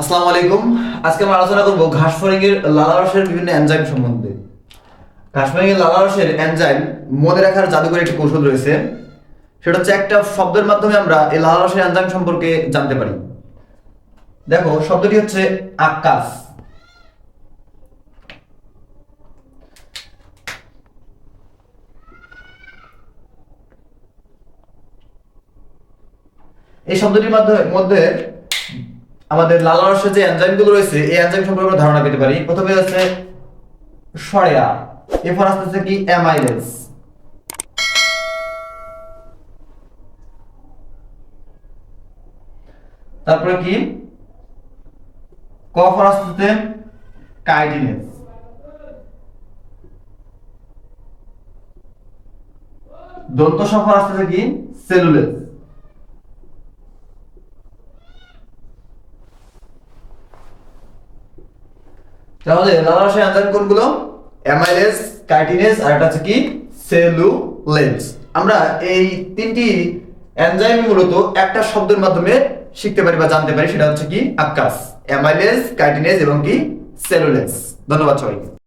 আসসালামু আলাইকুম। আজকে আমরা আলোচনা করব ঘাস ফড়িংয়ের লালারসের বিভিন্ন এনজাইম সম্বন্ধে। ঘাস ফড়িংয়ের লালারসের এনজাইম মনে রাখার জাদুকরী একটি কৌশল রয়েছে। সেটা হচ্ছে একটা শব্দের মাধ্যমে আমরা এই লালারসের এনজাইম সম্পর্কে জানতে পারি। দেখো, শব্দটি হচ্ছে আকাশ। এই শব্দটির মাধ্যমে মধ্যে আমাদের লালারসের যে এনজাইমগুলো রয়েছে, এই এনজাইম সম্পর্কে আমরা ধারণা পেতে পারি। প্রথমে হচ্ছে সরেয়া, এরপর আসতেছে কি? অ্যামাইলেজ তারপরে কি? কফর আসতেছে কাইটিনেস দন্ত সফর আসতেছে কি? সেলুলেজ তাহলে লালারসের এনজাইম কোনগুলো অ্যামাইলেজ কাইটিনেজ আর একটা হচ্ছে কি? সেলুলেজ আমরা এই তিনটি এনজাইম মূলত একটা শব্দের মাধ্যমে শিখতে পারি বা জানতে পারি, সেটা হচ্ছে কি আকাশ। অ্যামাইলেজ কাইটিনেস এবং কি সেলুলেজ ধন্যবাদ সবাইকে।